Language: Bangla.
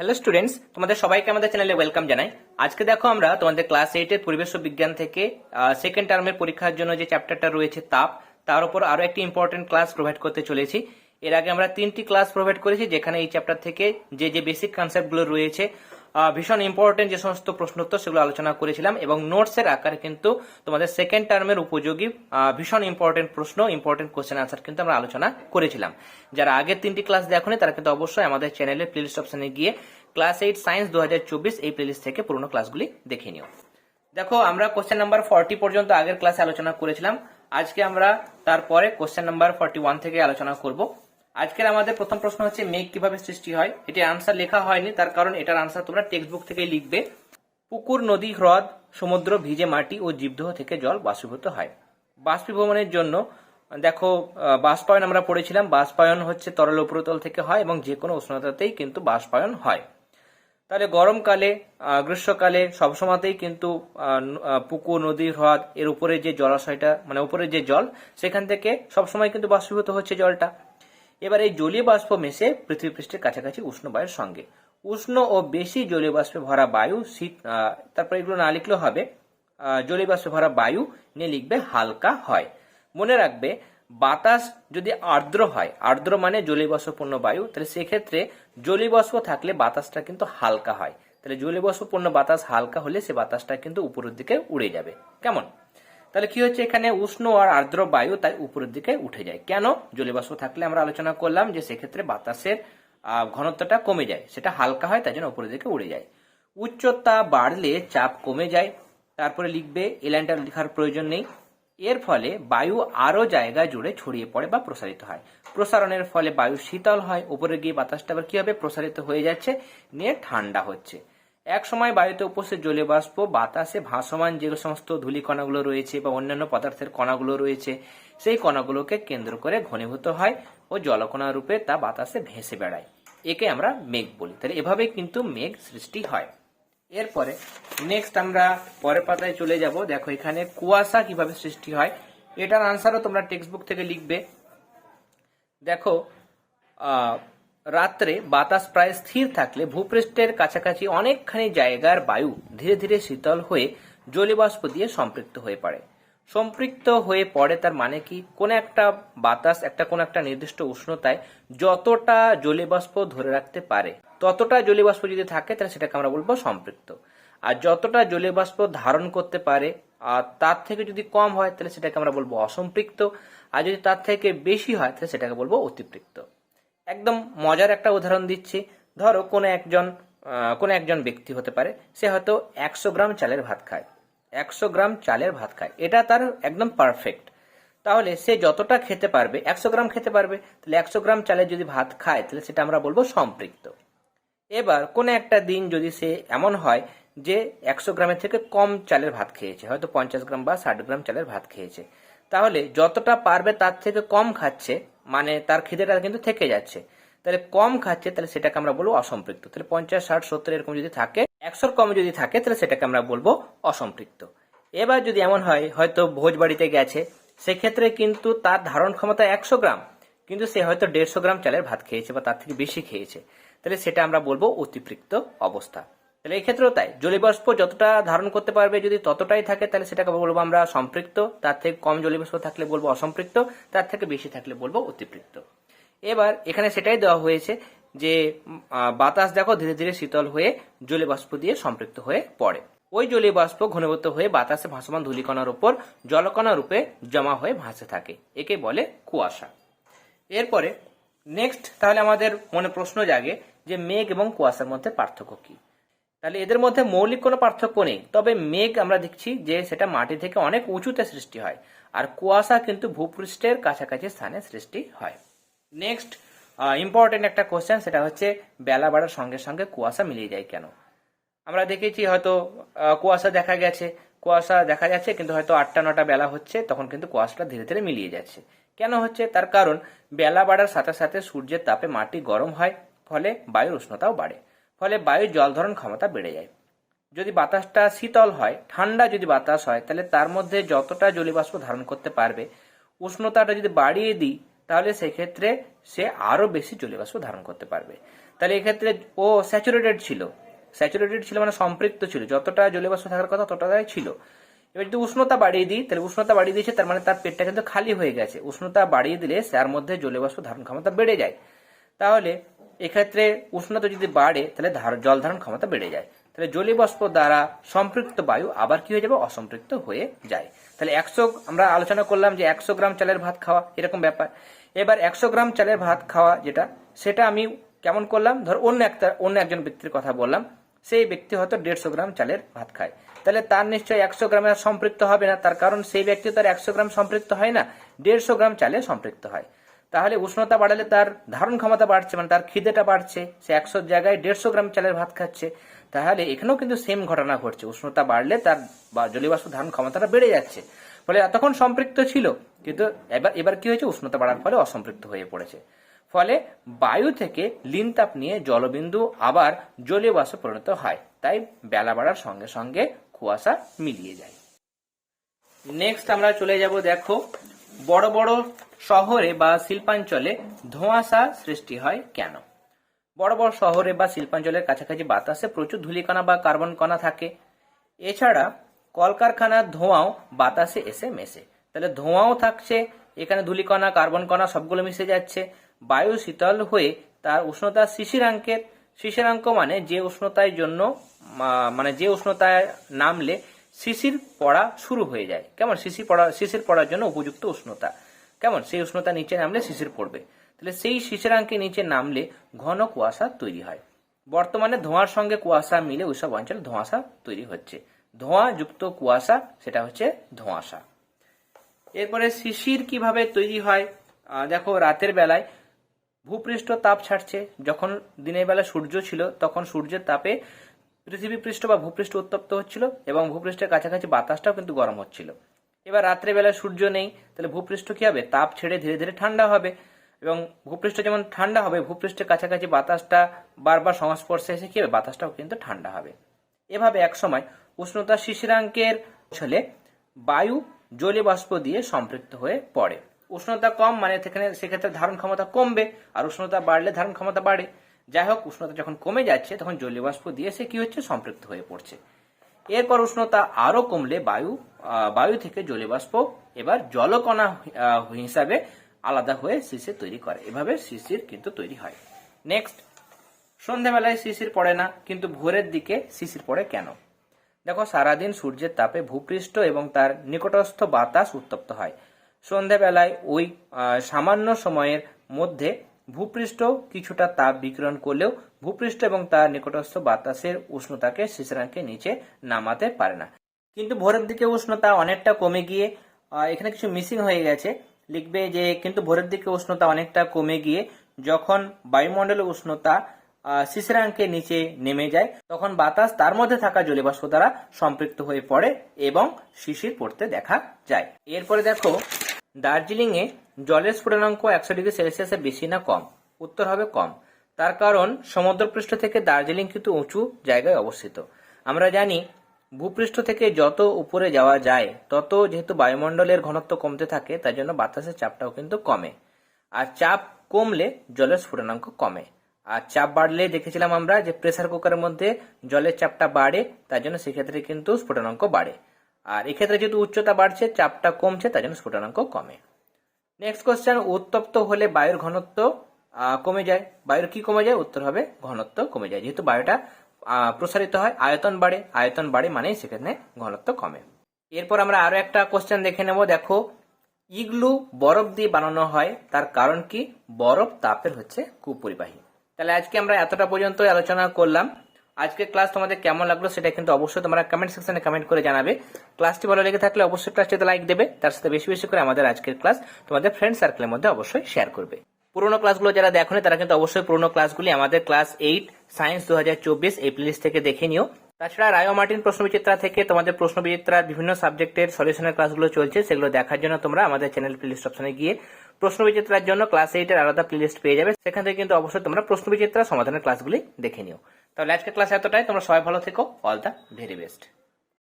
হ্যালো স্টুডেন্টস তোমাদের সবাইকে আমাদের চ্যানেলে ওয়েলকাম জানাই। আজকে দেখো আমরা তোমাদের ক্লাস এইটের পরিবেশ বিজ্ঞান থেকে সেকেন্ড টার্মের পরীক্ষার জন্য যে চ্যাপ্টারটা রয়েছে তাপ, তার উপর আরও একটি ইম্পর্টেন্ট ক্লাস প্রোভাইড করতে চলেছি। এর আগে আমরা তিনটি ক্লাস প্রোভাইড করেছি, যেখানে এই চ্যাপ্টার থেকে যে যে বেসিক কনসেপ্টগুলো রয়েছে ভীষণ ইম্পর্টেন্ট যে সমস্ত প্রশ্নোত্তর সেগুলো আলোচনা করেছিলাম এবং নোটসের আকারে কিন্তু তোমাদের সেকেন্ড টার্মের উপযোগী ভীষণ ইম্পর্টেন্ট প্রশ্ন ইম্পর্টেন্ট কোশ্চেন আনসার কিন্তু আমরা আলোচনা করেছিলাম। যারা আগের তিনটি ক্লাস দেখনি, তারা কিন্তু অবশ্যই আমাদের চ্যানেলের প্লেলিস্ট অপশনে গিয়ে ক্লাস এইট সায়েন্স দু হাজার চব্বিশ এই প্লেলিস্ট থেকে পুরোনো ক্লাসগুলি দেখে নিও। দেখো, আমরা কোশ্চেন নাম্বার ফর্টি পর্যন্ত আগের ক্লাসে আলোচনা করেছিলাম। আজকে আমরা তারপরে কোশ্চেন নাম্বার ফর্টি ওয়ান থেকে আলোচনা করব। আজকের আমাদের প্রথম প্রশ্ন হচ্ছে, মেঘ কীভাবে সৃষ্টি হয়? এটি আনসার লেখা হয়নি, তার কারণ এটার আনসার তোমরা টেক্সট বুক থেকেই লিখবে। পুকুর, নদী, হ্রদ, সমুদ্র, ভিজে মাটি ও জীবদেহ থেকে জল বাষ্পীভূত হয়। বাষ্পীভবনের জন্য, দেখো বাষ্পায়ন আমরা পড়েছিলাম। বাষ্পায়ন হচ্ছে তরল উপরতল থেকে হয় এবং যে কোনো উষ্ণতাতেই কিন্তু বাষ্পায়ন হয়। তাহলে গরমকালে গ্রীষ্মকালে সবসময়তেই কিন্তু পুকুর, নদী, হ্রদ, এর উপরে যে জলাশয়টা মানে উপরে যে জল, সেখান থেকে সবসময় কিন্তু বাষ্পীভূত হচ্ছে জলটা। এবার এই জলীয় বাষ্প মেশে পৃথিবী পৃষ্ঠের কাছাকাছি উষ্ণ বায়ুর সঙ্গে। উষ্ণ ও বেশি জলীয় বাষ্পে ভরা বায়ু শীত তারপর এগুলো না লিখলেও হবে জলীয় বাষ্পে ভরা বায়ু নিয়ে লিখবে হালকা হয়। মনে রাখবে, বাতাস যদি আর্দ্র হয়, আর্দ্র মানে জলীয়বাষ্পপূর্ণ বায়ু, তাহলে সেক্ষেত্রে জলীয়বাষ্প থাকলে বাতাসটা কিন্তু হালকা হয়। তাহলে জলীয়বাষ্পপূর্ণ বাতাস হালকা হলে সে বাতাসটা কিন্তু উপরের দিকে উড়ে যাবে। কেমন? তাহলে কি হচ্ছে এখানে উষ্ণ আর আর্দ্র বায়ু তাই উপরের দিকে উঠে যায়। কেন? জলীয়বাষ্প থাকলে আমরা আলোচনা করলাম যে সেক্ষেত্রে বাতাসের ঘনত্বটা কমে যায়, সেটা হালকা হয় তাই জন্য উপরের দিকে উড়ে যায়। উচ্চতা বাড়লে চাপ কমে যায়, তারপরে লিখবে এই লাইনটা লেখার প্রয়োজন নেই। এর ফলে বায়ু আরও জায়গা জুড়ে ছড়িয়ে পড়ে বা প্রসারিত হয়। প্রসারণের ফলে বায়ু শীতল হয়, উপরে গিয়ে বাতাসটা আবার কি হবে? প্রসারিত হয়ে যাচ্ছে, নিয়ে ঠান্ডা হচ্ছে। এক সময় বায়ুতে উপস্থিত জলীয় বাষ্প, বাতাসে ভাসমান যে সমস্ত ধূলি কণাগুলো রয়েছে বা অন্যান্য পদার্থের কণাগুলো রয়েছে, সেই কণাগুলোকে কেন্দ্র করে ঘনীভূত হয় ও জলকণা রূপে তা বাতাসে ভেসে বেড়ায়। একে আমরা মেঘ বলি। তাহলে এভাবেই কিন্তু মেঘ সৃষ্টি হয়। এরপরে নেক্সট আমরা পরের পাতায় চলে যাব। দেখো এখানে কুয়াশা কীভাবে সৃষ্টি হয়, এটার আনসারও তোমরা টেক্সট বুক থেকে লিখবে। দেখো রাত্রে বাতাস প্রায় স্থির থাকলে ভূপৃষ্ঠের কাছাকাছি অনেকখানি জায়গার বায়ু ধীরে ধীরে শীতল হয়ে জলীয়বাষ্প দিয়ে সম্পৃক্ত হয়ে পড়ে। সম্পৃক্ত হয়ে পড়ে তার মানে কি? কোন একটা বাতাস একটা কোন একটা নির্দিষ্ট উষ্ণতায় যতটা জলীয়বাষ্প ধরে রাখতে পারে, ততটা জলীয়বাষ্প যদি থাকে, তাহলে সেটাকে আমরা বলব সম্পৃক্ত। আর যতটা জলীয়বাষ্প ধারণ করতে পারে, আর তার থেকে যদি কম হয়, তাহলে সেটাকে আমরা বলব অসম্পৃক্ত। আর যদি তার থেকে বেশি হয়, তাহলে সেটাকে বলব অতিপৃক্ত। একদম মজার একটা উদাহরণ দিচ্ছি। ধরো কোনো একজন কোনো একজন ব্যক্তি হতে পারে, সে হয়তো একশো গ্রাম চালের ভাত খায়। একশো গ্রাম চালের ভাত খায়। এটা তার একদম পারফেক্ট তাহলে সে যতটা খেতে পারবে, একশো গ্রাম খেতে পারবে, তাহলে একশো গ্রাম চালের যদি ভাত খায়, তাহলে সেটা আমরা বলব সম্পৃক্ত। এবার কোনো একটা দিন যদি সে এমন হয় যে একশো গ্রামের থেকে কম চালের ভাত খেয়েছে, হয়তো পঞ্চাশ গ্রাম বা ষাট গ্রাম চালের ভাত খেয়েছে, তাহলে যতটা পারবে তার থেকে কম খাচ্ছে মানে তার খিদেটা কিন্তু থেকে যাচ্ছে। তাহলে কম খাচ্ছে, তাহলে সেটাকে আমরা বলব অসম্পৃক্ত। তাহলে পঞ্চাশ, ষাট, সত্তর এরকম যদি থাকে, একশোর কম যদি থাকে, তাহলে সেটাকে আমরা বলব অসম্পৃক্ত। এবার যদি এমন হয়, হয়তো ভোজ বাড়িতে গেছে, সেক্ষেত্রে কিন্তু তার ধারণ ক্ষমতা একশো গ্রাম, কিন্তু সে হয়তো দেড়শো গ্রাম চালের ভাত খেয়েছে বা তার থেকে বেশি খেয়েছে। তাহলে সেটা আমরা বলব অতিপৃক্ত অবস্থা। তাহলে এই ক্ষেত্রেও তাই। জলীয়বাষ্প যতটা ধারণ করতে পারবে যদি ততটাই থাকে, তাহলে সেটাকে বলব আমরা সম্পৃক্ত। তার থেকে কম জলীয়বাষ্প থাকলে বলব অসম্পৃক্ত, তার থেকে বেশি থাকলে বলব অতিপৃক্ত। এবার এখানে সেটাই দেওয়া হয়েছে যে বাতাস দেখো ধীরে ধীরে শীতল হয়ে জলীয়বাষ্প দিয়ে সম্পৃক্ত হয়ে পড়ে। ওই জলীয় ঘনীভূত হয়ে বাতাসে ভাসমান ধূলিকণার উপর জলকণা রূপে জমা হয়ে ভাসে থাকে। একে বলে কুয়াশা। এরপরে নেক্সট তাহলে আমাদের মনে প্রশ্ন জাগে যে মেঘ এবং কুয়াশার মধ্যে পার্থক্য কি? তাহলে এদের মধ্যে মৌলিক কোনো পার্থক্য নেই। তবে মেঘ আমরা দেখছি যে সেটা মাটি থেকে অনেক উঁচুতে সৃষ্টি হয়, আর কুয়াশা কিন্তু ভূপৃষ্ঠের কাছাকাছি স্থানে সৃষ্টি হয়। নেক্সট ইম্পর্টেন্ট একটা কোশ্চেন সেটা হচ্ছে বেলা বাড়ার সঙ্গে সঙ্গে কুয়াশা মিলিয়ে যায় কেন? আমরা দেখেছি হয়তো কুয়াশা দেখা গেছে। কুয়াশা দেখা যাচ্ছে, কিন্তু হয়তো আটটা নটা বেলা হচ্ছে, তখন কিন্তু কুয়াশাটা ধীরে ধীরে মিলিয়ে যাচ্ছে। কেন হচ্ছে? তার কারণ, বেলা বাড়ার সাথে সাথে সূর্যের তাপে মাটি গরম হয়, ফলে বায়ুর উষ্ণতাও বাড়ে। ফলে বায়ুর জল ধারণ ক্ষমতা বেড়ে যায়। যদি বাতাসটা শীতল হয়, ঠান্ডা যদি বাতাস হয়, তাহলে তার মধ্যে যতটা জলীয়বাষ্প ধারণ করতে পারবে, উষ্ণতাটা যদি বাড়িয়ে দিই, তাহলে সেক্ষেত্রে সে আরও বেশি জলীয়বাষ্প ধারণ করতে পারবে। তাহলে এক্ষেত্রে, ও স্যাচুরেটেড ছিল। স্যাচুরেটেড ছিল মানে সম্পৃক্ত ছিল। যতটা জলীয় বাষ্প থাকার কথা ততটাই ছিল। এবার যদি উষ্ণতা বাড়িয়ে দিই, তাহলে উষ্ণতা বাড়িয়ে দিয়েছে, তার মানে তার পেটটা কিন্তু খালি হয়ে গেছে। উষ্ণতা বাড়িয়ে দিলে তার মধ্যে জলীয় বাষ্প ধারণ ক্ষমতা বেড়ে যায়। তাহলে এক্ষেত্রে উষ্ণতা যদি বাড়ে, তাহলে জল ধারণ ক্ষমতা বেড়ে যায়। তাহলে জলীয় বাষ্প দ্বারা সম্পৃক্ত বায়ু আবার কি হয়ে যাবে? অসম্পৃক্ত হয়ে যায়। তাহলে একশো, আমরা আলোচনা করলাম যে একশো গ্রাম চালের ভাত খাওয়া এরকম ব্যাপার। এবার একশো গ্রাম চালের ভাত খাওয়া যেটা, সেটা আমি কেমন করলাম? ধর, অন্য একটা, অন্য একজন ব্যক্তির কথা বললাম। সেই ব্যক্তি হয়তো দেড়শো গ্রাম চালের ভাত খায়। তাহলে তার নিশ্চয়ই একশো গ্রামে সম্পৃক্ত হবে না। তার কারণ সেই ব্যক্তি তার একশো গ্রাম সম্পৃক্ত হয় না। দেড়শো গ্রাম চালে সম্পৃক্ত হয়। তাহলে উষ্ণতা বাড়ালে তার ধারণ ক্ষমতা বাড়ছে মানে তার খিদেটা বাড়ছে, সে একশো জায়গায় দেড়শো গ্রাম চালের ভাত খাচ্ছে। তাহলে এখানেও কিন্তু সেম ঘটনা ঘটছে। উষ্ণতা বাড়লে তার জলীয়বাষ্প ধারণ ক্ষমতাটা বেড়ে যাচ্ছে। ফলে এতক্ষণ সম্পৃক্ত ছিল, কিন্তু এবার এবার কি হয়েছে? উষ্ণতা বাড়ার ফলে অসম্পৃক্ত হয়ে পড়েছে। ফলে বায়ু থেকে লিন তাপ নিয়ে জলবিন্দু আবার জলীয় বাষ্পে পরিণত হয়। তাই বেলা বাড়ার সঙ্গে সঙ্গে কুয়াশা মিলিয়ে যায়। নেক্সট আমরা চলে যাব, দেখো, বড় বড় শহরে বা শিল্পাঞ্চলে ধোঁয়াশা সৃষ্টি হয় কেন? বড় বড় শহরে বা শিল্পাঞ্চলের কাছাকাছি বাতাসে প্রচুর ধূলিকণা বা কার্বন কণা থাকে। এছাড়া কলকারখানার ধোঁয়াও বাতাসে এসে মেশে। তাহলে ধোঁয়াও থাকছে, এখানে ধূলিকণা, কার্বন কণা সবগুলো মিশে যাচ্ছে। বায়ু শীতল হয়ে তার উষ্ণতা শিশিরাঙ্কের শিশিরাঙ্ক মানে যে উষ্ণতার জন্য মানে যে উষ্ণতায় নামলে শিশির পড়া শুরু হয়ে যায়। কেমন? শিশির পড়া, শিশির পড়ার জন্য উপযুক্ত উষ্ণতা। কেমন? সেই উষ্ণতা নিচে নামলে শিশির পড়বে। তাহলে সেই শিশিরাঙ্কে নিচে নামলে ঘন কুয়াশা তৈরি হয়। বর্তমানে ধোঁয়ার সঙ্গে কুয়াশা মিলে ওইসব অঞ্চলে ধোঁয়াশা তৈরি হচ্ছে। ধোঁয়া যুক্ত কুয়াশা, সেটা হচ্ছে ধোঁয়াশা। এরপরে শিশির কীভাবে তৈরি হয়? দেখো রাতের বেলায় ভূপৃষ্ঠ তাপ ছাড়ছে। যখন দিনের বেলা সূর্য ছিল, তখন সূর্যের তাপে পৃথিবী পৃষ্ঠ বা ভূপৃষ্ঠ উত্তপ্ত হচ্ছিল এবং ভূপৃষ্ঠের কাছাকাছি বাতাসটাও কিন্তু গরম হচ্ছিল। এবার রাত্রে বেলা সূর্য নেই, তাহলে ভূপৃষ্ঠ কি হবে? তাপ ছেড়ে ধীরে ধীরে ঠান্ডা হবে। এবং ভূপৃষ্ঠ যেমন ঠান্ডা হবে, ভূপৃষ্ঠের কাছাকাছি বাতাসটা বারবার সংস্পর্শে এসে কি হবে? বাতাসটাও কিন্তু ঠান্ডা হবে। এভাবে একসময় উষ্ণতা শিশিরাঙ্কের ছলে বায়ু জলীয় বাষ্প দিয়ে সম্পৃক্ত হয়ে পড়ে। উষ্ণতা কম মানে সেখানে, সেক্ষেত্রে ধারণ ক্ষমতা কমবে, আর উষ্ণতা বাড়লে ধারণ ক্ষমতা বাড়ে। যাই হোক, উষ্ণতা যখন কমে যাচ্ছে, তখন জলীয় বাষ্প দিয়ে সে কি হচ্ছে? সম্পৃক্ত হয়ে পড়ছে। এরপর উষ্ণতা আরও কমলে বায়ু বায়ু থেকে জলীয় বাষ্প এবার জলকণা হিসাবে আলাদা হয়ে শিশির তৈরি করে। এভাবে শিশির কিন্তু তৈরি হয়। নেক্সট সন্ধ্যাবেলায় শিশির পড়ে না, কিন্তু ভোরের দিকে শিশির পড়ে কেন? দেখো, সারাদিন সূর্যের তাপে ভূপৃষ্ঠ এবং তার নিকটস্থ বাতাস উত্তপ্ত হয়। সন্ধ্যাবেলায় ওই সামান্য সময়ের মধ্যে ভূপৃষ্ঠ কিছুটা তাপ বিকিরণ করলেও ভূপৃষ্ঠ এবং তার নিকটস্থ বাতাসের উষ্ণতাকে শিশিরাঙ্কে নিচে নামাতে পারে না। কিন্তু ভোরের দিকে উষ্ণতা অনেকটা কমে গিয়ে এখানে কিছু মিসিং হয়ে গেছে। লিখবে যে, কিন্তু ভোরের দিকে উষ্ণতা অনেকটা কমে গিয়ে যখন বায়ুমণ্ডলের উষ্ণতা শিশিরাঙ্কের নিচে নেমে যায়, তখন বাতাস তার মধ্যে থাকা জলীয়বাষ্প দ্বারা সম্পৃক্ত হয়ে পড়ে এবং শিশির পড়তে দেখা যায়। এরপরে দেখো দার্জিলিং এ জলের স্ফুটনাঙ্ক একশো ডিগ্রি সেলসিয়াসের বেশি না কম? উত্তর হবে কম। তার কারণ সমুদ্রপৃষ্ঠ থেকে দার্জিলিং কিন্তু উঁচু জায়গায় অবস্থিত। আমরা জানি, ভূপৃষ্ঠ থেকে যত উপরে যাওয়া যায়, তত যেহেতু বায়ুমণ্ডলের ঘনত্ব কমতে থাকে, তার জন্য বাতাসের চাপটাও কিন্তু কমে। আর চাপ কমলে জলের স্ফুটনাঙ্ক কমে। আর চাপ বাড়লে দেখেছিলাম আমরা যে প্রেসার কুকারের মধ্যে জলের চাপটা বাড়ে, তার জন্য সেক্ষেত্রে কিন্তু স্ফুটনাঙ্ক বাড়ে। আর এক্ষেত্রে যেহেতু উচ্চতা বাড়ছে, চাপটা কমছে তার জন্য স্ফুটনাঙ্ক কমে। নেক্সট কোশ্চেন উত্তপ্ত হলে বায়ুর ঘনত্ব কমে যায়। বায়ুর কি কমে যায়? উত্তর হবে ঘনত্ব কমে যায়। যেহেতু বায়ুটা প্রসারিত হয়, আয়তন বাড়ে। আয়তন বাড়ে মানেই সেখানে ঘনত্ব কমে। এরপর আমরা আরও একটা কোশ্চেন দেখে নেব। দেখো, ইগলু বরফ দিয়ে বানানো হয়, তার কারণ কি? বরফ তাপের হচ্ছে কুপরিবাহী। তাহলে আজকে আমরা এতটা পর্যন্ত আলোচনা করলাম। আজকে ক্লাস তোমাদের কেমন লাগল সেটা কিন্তু অবশ্যই তোমরা কমেন্ট সেকশনে কমেন্ট করে জানাবে। ক্লাসটি ভালো লেগে থাকলে অবশ্যই ক্লাসটিতে লাইক দেবে, তার সাথে বেশি বেশি করে আমাদের আজকের ক্লাস তোমাদের ফ্রেন্ড সার্কেলের মধ্যে অবশ্যই শেয়ার করবে। পুরোনো ক্লাসগুলো যারা দেখোনি তারা কিন্তু অবশ্যই পুরোনো ক্লাসগুলি আমাদের ক্লাস এইট সায়েন্স দু এই প্লেলিস্ট থেকে দেখে নিও। তাছাড়া রায় মার্টিন প্রশ্নবিচিত্রা থেকে তোমাদের প্রশ্নবিচিত্রার বিভিন্ন সাবজেক্টের সলিউশনের ক্লাসগুলো চলছে, সেগুলো দেখার জন্য তোমরা আমাদের চ্যানেল প্লেলিস্ট অপশনে গিয়ে প্রশ্নবিচিত্রার জন্য ক্লাস এইটের আলাদা প্লেলিস্ট পেয়ে যাবে। সেখান থেকে কিন্তু অবশ্যই তোমরা প্রশ্নবিচিত্রা সমাধানের ক্লাসগুলি দেখে নিও। তাহলে আজকে ক্লাস এতটাই। তোমরা সবাই ভালো থেকো। All the very best